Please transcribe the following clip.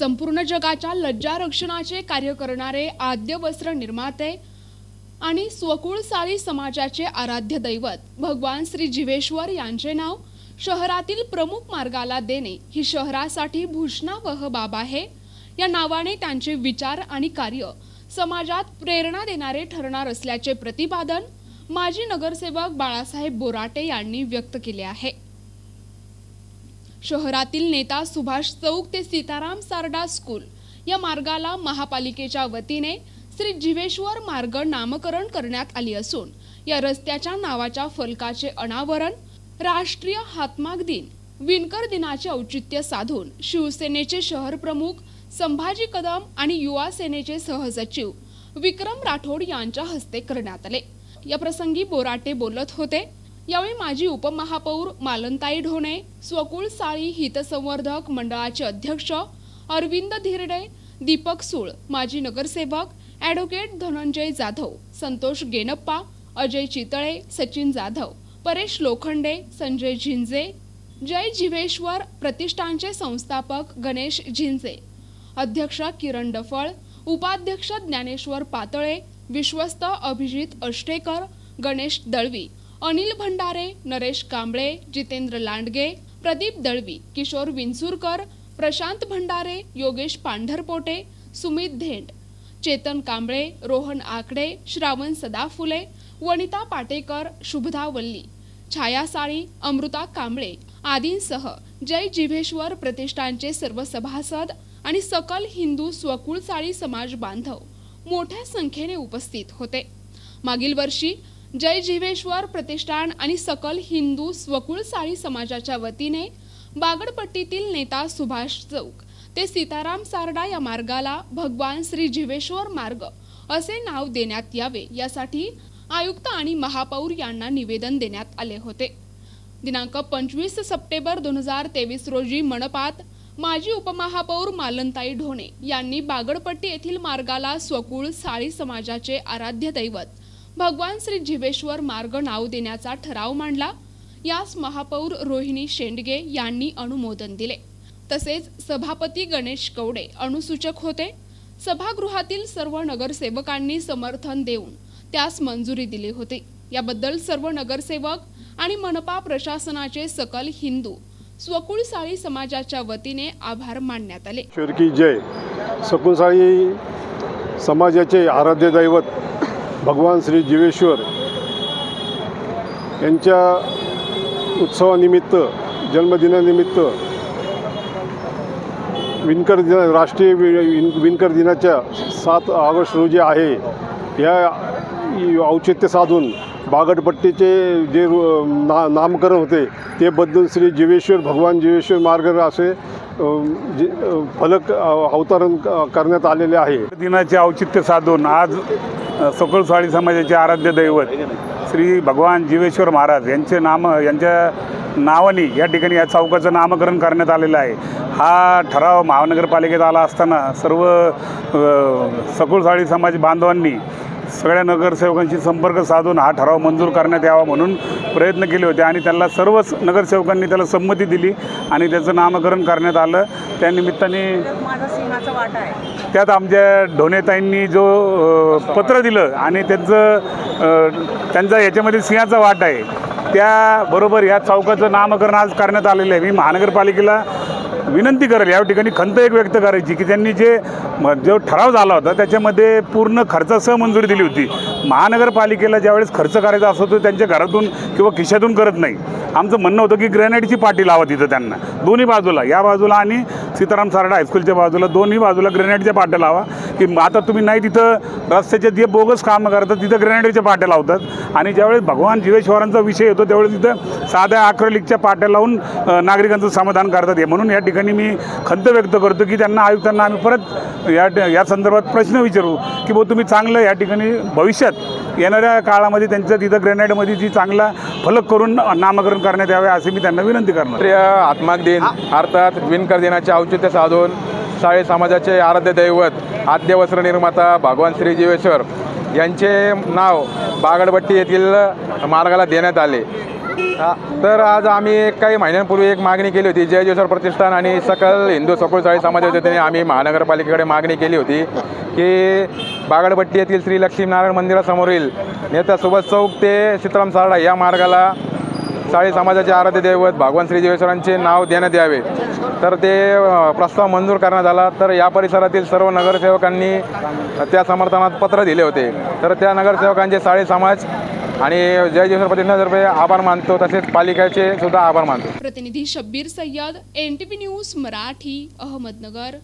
संपूर्ण जगाच्या लज्जा रक्षणाचे कार्य करणारे आद्य वस्त्र निर्माते आणि स्वकुळसाळी समाजाचे आराध्य दैवत भगवान श्री जिवेश्वर यांचे नाव शहरातील प्रमुख मार्गाला देणे ही शहरासाठी भूषणावह बाब आहे. या नावाने त्यांचे विचार आणि कार्य समाजात प्रेरणा देणारे ठरणार असल्याचे प्रतिपादन माजी नगरसेवक बाळासाहेब बोराटे यांनी व्यक्त केले आहे. शहरातील नेता सुभाष चौक ते सीताराम सारडा स्कूल या मार्गाला महापालिकेच्या वतीने श्री जिवेश्वर मार्ग नामकरण करण्यात आली असून या रस्त्याच्या नावाच्या फलकाचे अनावरण राष्ट्रीय हातमाग दिन विणकर दिनाचे औचित्य साधून शिवसेनेचे शहर प्रमुख संभाजी कदम आणि युवा सेनेचे सहसचिव विक्रम राठोड यांच्या हस्ते करण्यात आले. या प्रसंगी बोराटे बोलत होते. यावेळी माजी उपमहापौर मालनताई ढोणे स्वकुळ साळी हितसंवर्धक मंडळाचे अध्यक्ष अरविंद धिरडे दीपक सूळ माजी नगरसेवक ॲडव्होकेट धनंजय जाधव संतोष गेनप्पा अजय चितळे सचिन जाधव परेश लोखंडे संजय झिंजे जय जिवेश्वर प्रतिष्ठानचे संस्थापक गणेश झिंजे अध्यक्ष किरण डफळ उपाध्यक्ष ज्ञानेश्वर पातळे विश्वस्त अभिजित अष्टेकर गणेश दळवी अनिल भंडारे नरेश कांबळे जितेंद्र लांडगे प्रदीप दळवी किशोर विंचूरकर प्रशांत भंडारे योगेश पांढरपोटे सुमित धेंड चेतन कांबळे रोहन आकडे श्रावण सदाफुले वनिता पाटेकर शुभदा वल्ली छाया साळी अमृता कांबळे आदींसह जय जिभेश्वर प्रतिष्ठानचे सर्व सभासद आणि सकल हिंदू स्वकुळचाळी समाज बांधव मोठ्या संख्येने उपस्थित होते. मागील वर्षी जय जीवेश्वर प्रतिष्ठान आणि सकल हिंदू स्वकुळ साळी समाजाच्या वतीने बागडपट्टीतील नेता सुभाष चौक ते सीताराम सारडा या मार्गाला भगवान श्री जिवेश्वर मार्ग असे नाव देण्यात यावे यासाठी आयुक्त आणि महापौर यांना निवेदन देण्यात आले होते. दिनांक पंचवीस सप्टेंबर दोन हजार तेवीस रोजी मनपात माजी उपमहापौर मालनताई ढोणे यांनी बागडपट्टी येथील मार्गाला स्वकुळ साळी समाजाचे आराध्य दैवत भगवान श्री जिवेश्वर मार्ग नाव देण्याचा ठराव मांडला. यास महापौर रोहिणी शेंडगे यांनी अनुमोदन दिले. तसेच सभापती गणेश कवडे अनुसूचक होते. सभागृहातील सर्व नगरसेवकांनी समर्थन देऊन त्यास मंजुरी दिली होती. याबद्दल सर्व नगरसेवक आणि मनपा प्रशासनाचे सकल हिंदू स्वकुळसाळी समाजाच्या वतीने आभार मानण्यात आले. ईश्वर जय. सकुळसाळी समाजाचे आराध्य दैवत भगवान श्री जीवेश्वर यांच्या उत्सवानिमित्त जन्मदिनानिमित्त विणकर दिन राष्ट्रीय वि- विणकर दिनाच्या सात ऑगस्ट रोजी आहे. या औचित्य साधून बागडपट्टीचे जे रु- ना नामकरण होते ते बदलून श्री जीवेश्वर भगवान जीवेश्वर मार्ग असे जे फलक अवतरण क- करण्यात आलेले आहे. दिनाचे औचित्य साधून आज अ, समाजाचे आराध्य दैवत श्री भगवान जीवेश्वर महाराज यांचे नाम यांच्या नावाने या ठिकाणी या चौकाचं नामकरण करण्यात आलेलं आहे. हा ठराव महानगरपालिकेत आला असताना सर्व अ, समाज बांधवांनी सगळ्या नगरसेवकांशी संपर्क साधून हा ठराव मंजूर करण्यात यावा म्हणून प्रयत्न केले होते आणि त्याला सर्वच नगरसेवकांनी त्याला संमती दिली आणि त्याचं नामकरण करण्यात आलं. त्या निमित्ताने माझा सिंहाचा वाटा आहे. त्यात आमच्या ढोणेताईंनी जो पत्र दिलं आणि त्यांचं त्यांचा याच्यामध्ये सिंहाचा वाट आहे त्याबरोबर या चौकाचं नामकरण आज करण्यात आलेलं आहे. मी महानगरपालिकेला विनंती करेल या ठिकाणी खंत एक व्यक्त करायची की त्यांनी जे म- जो ठराव झाला होता त्याच्यामध्ये पूर्ण खर्चासह मंजुरी दिली होती. महानगरपालिकेला ज्यावेळेस खर्च करायचा असतो तो त्यांच्या घरातून किंवा खिशातून करत नाही. आमचं म्हणणं होतं की ग्रॅनाईटची पाटी लावा तिथं त्यांना. दोन्ही बाजूला या बाजूला आणि सीताराम सारडा हायस्कूलच्या बाजूला दोन्ही बाजूला ग्रेनाईटच्या पाट्या लावा. की आता तुम्ही नाही तिथं रस्त्याचे जे बोगस कामं करतात तिथं ग्रेनाईटच्या पाट्या लावतात. आणि ज्यावेळेस भगवान जीवेश्वरांचा विषय येतो त्यावेळेस तिथं साध्या अक्रेलिकच्या पाट्या लावून नागरिकांचं समाधान करतात. हे म्हणून या ठिकाणी मी खंत व्यक्त करतो की त्यांना आयुक्तांना आम्ही परत या या संदर्भात प्रश्न विचारू की भाऊ तुम्ही चांगलं या ठिकाणी भविष्यात येणाऱ्या काळामध्ये त्यांचं तिथं ग्रेनाईटमध्ये जी चांगला फलक करून नामकरण करण्यात यावे असे मी त्यांना विनंती करणार. आत्माग दिन अर्थात विणकर दिनाचे औचित्य साधून साळे समाजाचे आराध्य दैवत आद्य वस्त्र निर्माता भगवान श्री जीवेश्वर यांचे नाव बागडपट्टी येथील मार्गाला देण्यात आले. तर आज आम्ही काही महिन्यांपूर्वी एक मागणी केली होती जय जोसर प्रतिष्ठान आणि सकल हिंदू सकुळचाळी समाजाच्या वतीने आम्ही महानगरपालिकेकडे मागणी केली होती की बागडपट्टी येथील श्री लक्ष्मीनारायण मंदिरासमोरील नेता सुभाष चौक ते सीताराम सारडा या मार्गाला साळी समाजाचे आराध्य दैवत भगवान श्री जेवेश्वरांचे नाव देण्यात यावे. तर ते प्रस्ताव मंजूर करण्यात आला. तर या परिसरातील सर्व नगरसेवकांनी त्या समर्थनात पत्र दिले होते. तर त्या नगरसेवकांचे साळी समाज आणि जय जोसर प्रतिष्ठानतर्फे आभार मानतो तसेच पालिकेचे सुद्धा आभार मानतो. प्रतिनिधी Shabbir Sayyed N T news Marathi Ahmednagar.